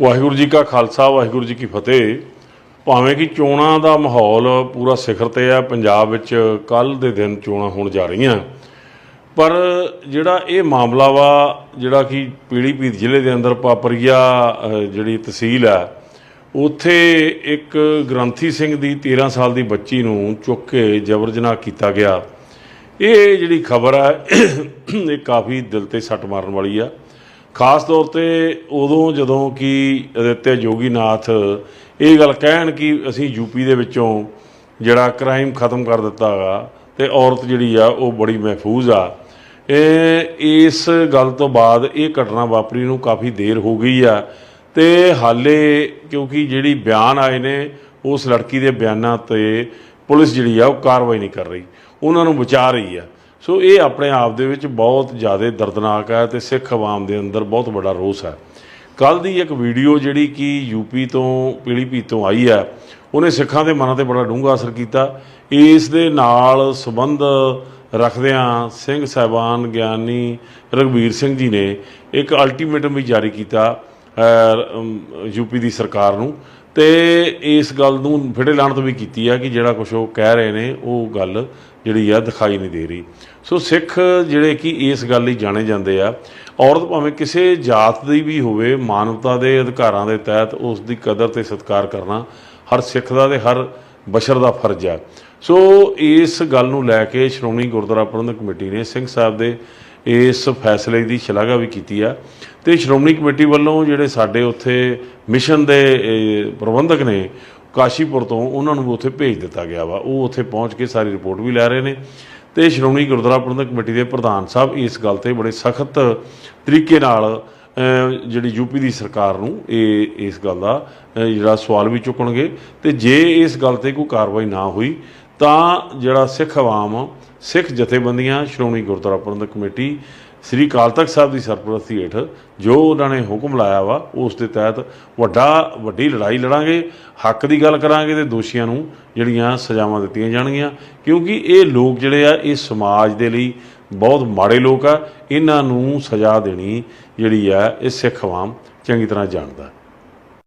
ਵਾਹਿਗੁਰੂ ਜੀ ਕਾ ਖਾਲਸਾ, ਵਾਹਿਗੁਰੂ ਜੀ ਕੀ ਫਤਿਹ। ਭਾਵੇਂ ਕਿ ਚੋਣਾਂ ਦਾ ਮਾਹੌਲ ਪੂਰਾ ਸਿਖਰ ਤੇ ਆ, ਪੰਜਾਬ ਵਿੱਚ ਕੱਲ ਦੇ ਦਿਨ ਚੋਣਾਂ ਹੋਣ ਜਾ ਰਹੀਆਂ। ਪਰ ਜਿਹੜਾ ਇਹ ਮਾਮਲਾ ਵਾ, ਜਿਹੜਾ ਕਿ ਪੀਲੀਭੀਤ ਜ਼ਿਲ੍ਹੇ ਦੇ ਅੰਦਰ ਪਾਪਰੀਆ ਜਿਹੜੀ ਤਹਿਸੀਲ ਹੈ ਉੱਥੇ ਇੱਕ ਗ੍ਰੰਥੀ ਸਿੰਘ ਦੀ 13 ਸਾਲ ਦੀ ਬੱਚੀ ਨੂੰ ਚੁੱਕ ਕੇ ਜਬਰ ਜਨਾਹ ਕੀਤਾ ਗਿਆ। ਇਹ ਜਿਹੜੀ ਖਬਰ ਹੈ ਇਹ ਕਾਫੀ ਦਿਲ ਤੇ ਸੱਟ ਮਾਰਨ ਵਾਲੀ ਆ। ਖਾਸ ਤੌਰ ਤੇ ਉਦੋਂ ਜਦੋਂ ਕਿ ਅਦਿੱਤਿਆ ਜੋਗੀਨਾਥ ਇਹ ਗੱਲ ਕਹਿਣ ਕਿ ਅਸੀਂ ਯੂਪੀ ਦੇ ਵਿੱਚੋਂ ਜਿਹੜਾ ਕ੍ਰਾਈਮ ਖਤਮ ਕਰ ਦਿੱਤਾ ਗਾ ਤੇ ਔਰਤ ਜਿਹੜੀ ਆ ਉਹ ਬੜੀ ਮਹਿਫੂਜ਼ ਆ, ਇਹ ਇਸ ਗੱਲ ਤੋਂ ਬਾਅਦ ਇਹ ਘਟਨਾ ਵਾਪਰੀ ਨੂੰ ਕਾਫੀ ਦੇਰ ਹੋ ਗਈ ਆ ਤੇ ਹਾਲੇ ਕਿਉਂਕਿ ਜਿਹੜੀ ਬਿਆਨ ਆਏ ਨੇ ਉਸ ਲੜਕੀ ਦੇ ਬਿਆਨਾਂ ਤੇ ਪੁਲਿਸ ਜਿਹੜੀ ਆ ਉਹ ਕਾਰਵਾਈ ਨਹੀਂ ਕਰ ਰਹੀ, ਉਹਨਾਂ ਨੂੰ ਬਚਾ ਰਹੀ ਆ। ਸੋ ਇਹ ਆਪਣੇ ਆਪ ਦੇ ਵਿੱਚ ਬਹੁਤ ਜ਼ਿਆਦਾ ਦਰਦਨਾਕ ਹੈ ਤੇ ਸਿੱਖ ਆਵਾਮ ਦੇ ਅੰਦਰ ਬਹੁਤ ਵੱਡਾ ਰੋਸ ਹੈ। ਕੱਲ ਦੀ ਇੱਕ ਵੀਡੀਓ ਜਿਹੜੀ ਕਿ ਯੂਪੀ ਤੋਂ ਪੀਲੀਭੀਤ ਤੋਂ ਆਈ ਹੈ, ਉਹਨੇ ਸਿੱਖਾਂ ਦੇ ਮਨਾਂ ਤੇ ਬੜਾ ਡੂੰਘਾ ਅਸਰ ਕੀਤਾ। ਇਸ ਦੇ ਨਾਲ ਸੰਬੰਧ ਰੱਖਦਿਆਂ ਸਿੰਘ ਸਾਹਿਬਾਨ ਗਿਆਨੀ ਰਘਬੀਰ ਸਿੰਘ ਜੀ ਨੇ ਇੱਕ ਅਲਟੀਮੇਟਮ ਵੀ ਜਾਰੀ ਕੀਤਾ ਯੂਪੀ ਦੀ ਸਰਕਾਰ ਨੂੰ। ਤੇ ਇਸ ਗੱਲ ਨੂੰ ਫਿੜੇ ਲਾਣ ਤੋਂ ਵੀ ਕੀਤੀ ਆ ਕਿ ਜਿਹੜਾ ਕੁਝ ਉਹ ਕਹਿ ਰਹੇ ਨੇ, ਉਹ ਗੱਲ ਜਿਹੜੀ ਆ ਦਿਖਾਈ ਨਹੀਂ ਦੇ ਰਹੀ। ਸੋ ਸਿੱਖ ਜਿਹੜੇ ਕਿ ਇਸ ਗੱਲ ਲਈ ਜਾਣੇ ਜਾਂਦੇ ਆ, ਔਰਤ ਭਾਵੇਂ ਕਿਸੇ ਜਾਤ ਦੀ ਵੀ ਹੋਵੇ, ਮਾਨਵਤਾ ਦੇ ਅਧਿਕਾਰਾਂ ਦੇ ਤਹਿਤ ਉਸ ਦੀ ਕਦਰ ਤੇ ਸਤਿਕਾਰ ਕਰਨਾ ਹਰ ਸਿੱਖ ਦਾ ਤੇ ਹਰ ਬਸ਼ਰ ਦਾ ਫਰਜ਼ ਆ। ਸੋ ਇਸ ਗੱਲ ਨੂੰ ਲੈ ਕੇ ਸ਼੍ਰੋਮਣੀ ਗੁਰਦੁਆਰਾ ਪ੍ਰਬੰਧਕ ਕਮੇਟੀ ਨੇ ਸਿੰਘ ਸਾਹਿਬ ਦੇ ਇਸ ਫੈਸਲੇ ਦੀ ਸ਼ਲਾਘਾ ਵੀ ਕੀਤੀ ਆ। ਤੇ ਸ਼੍ਰੋਮਣੀ ਕਮੇਟੀ ਵੱਲੋਂ ਜਿਹੜੇ ਸਾਡੇ ਉੱਥੇ ਮਿਸ਼ਨ ਦੇ ਪ੍ਰਬੰਧਕ ਨੇ ਕਾਸ਼ੀਪੁਰ ਤੋਂ ਉਹਨਾਂ ਨੂੰ ਵੀ ਉੱਥੇ ਭੇਜ ਦਿੱਤਾ ਗਿਆ ਵਾ। ਉਹ ਉੱਥੇ ਪਹੁੰਚ ਕੇ ਸਾਰੀ ਰਿਪੋਰਟ ਵੀ ਲੈ ਰਹੇ ਨੇ। ਤੇ ਸ਼੍ਰੋਮਣੀ ਗੁਰਦੁਆਰਾ ਪ੍ਰਬੰਧਕ ਕਮੇਟੀ ਦੇ ਪ੍ਰਧਾਨ ਸਾਹਿਬ ਇਸ ਗੱਲ ਤੇ ਬੜੇ ਸਖਤ ਤਰੀਕੇ ਨਾਲ ਅਹ, ਜਿਹੜੀ ਯੂਪੀ ਦੀ ਸਰਕਾਰ ਨੂੰ ਇਹ ਇਸ ਗੱਲ ਦਾ ਜਿਹੜਾ ਸਵਾਲ ਵੀ ਚੁੱਕਣਗੇ। ਤੇ ਜੇ ਇਸ ਗੱਲ ਤੇ ਕੋਈ ਕਾਰਵਾਈ ਨਾ ਹੋਈ ਤਾਂ ਜਿਹੜਾ ਸਿੱਖ ਆਵਾਮ, ਸਿੱਖ ਜਥੇਬੰਦੀਆਂ, ਸ਼੍ਰੋਮਣੀ ਗੁਰਦੁਆਰਾ ਪ੍ਰਬੰਧਕ ਕਮੇਟੀ, ਸ੍ਰੀ ਅਕਾਲ ਤਖਤ ਸਾਹਿਬ ਦੀ ਸਰਪ੍ਰਸਤੀ ਹੇਠ ਜੋ ਉਹਨਾਂ ਨੇ ਹੁਕਮ ਲਾਇਆ ਵਾ, ਉਸ ਦੇ ਤਹਿਤ ਵੱਡਾ, ਵੱਡੀ ਲੜਾਈ ਲੜਾਂਗੇ, ਹੱਕ ਦੀ ਗੱਲ ਕਰਾਂਗੇ ਤੇ ਦੋਸ਼ੀਆਂ ਨੂੰ ਜਿਹੜੀਆਂ ਸਜ਼ਾਵਾਂ ਦਿੱਤੀਆਂ ਜਾਣਗੀਆਂ। ਕਿਉਂਕਿ ਇਹ ਲੋਕ ਜਿਹੜੇ ਆ, ਇਹ ਸਮਾਜ ਦੇ ਲਈ ਬਹੁਤ ਮਾੜੇ ਲੋਕ ਆ। ਇਹਨਾਂ ਨੂੰ ਸਜ਼ਾ ਦੇਣੀ ਜਿਹੜੀ ਆ, ਇਹ ਸਿੱਖ ਆਵਾਮ ਚੰਗੀ ਤਰ੍ਹਾਂ ਜਾਣਦਾ।